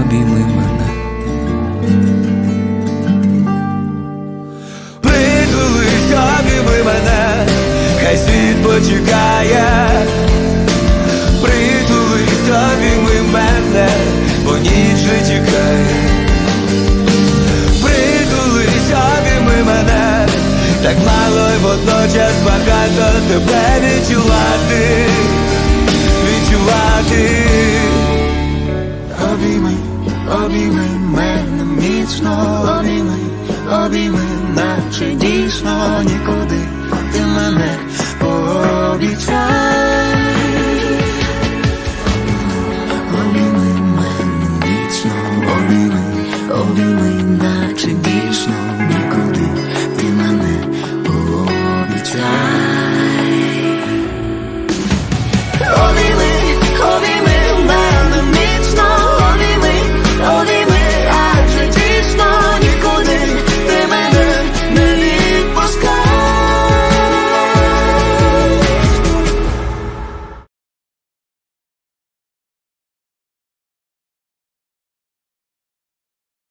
обійми мене. Притулись, обійми мене, хай світ почекає, Притулись, обійми мене, бо ніч вже тікає. Притулись, обійми мене, так мало й водночас багато тебе відчувати. Обійми обійми мене міцно, обійми, обійми, наче дійсно нікуди ти мене пообіцяв.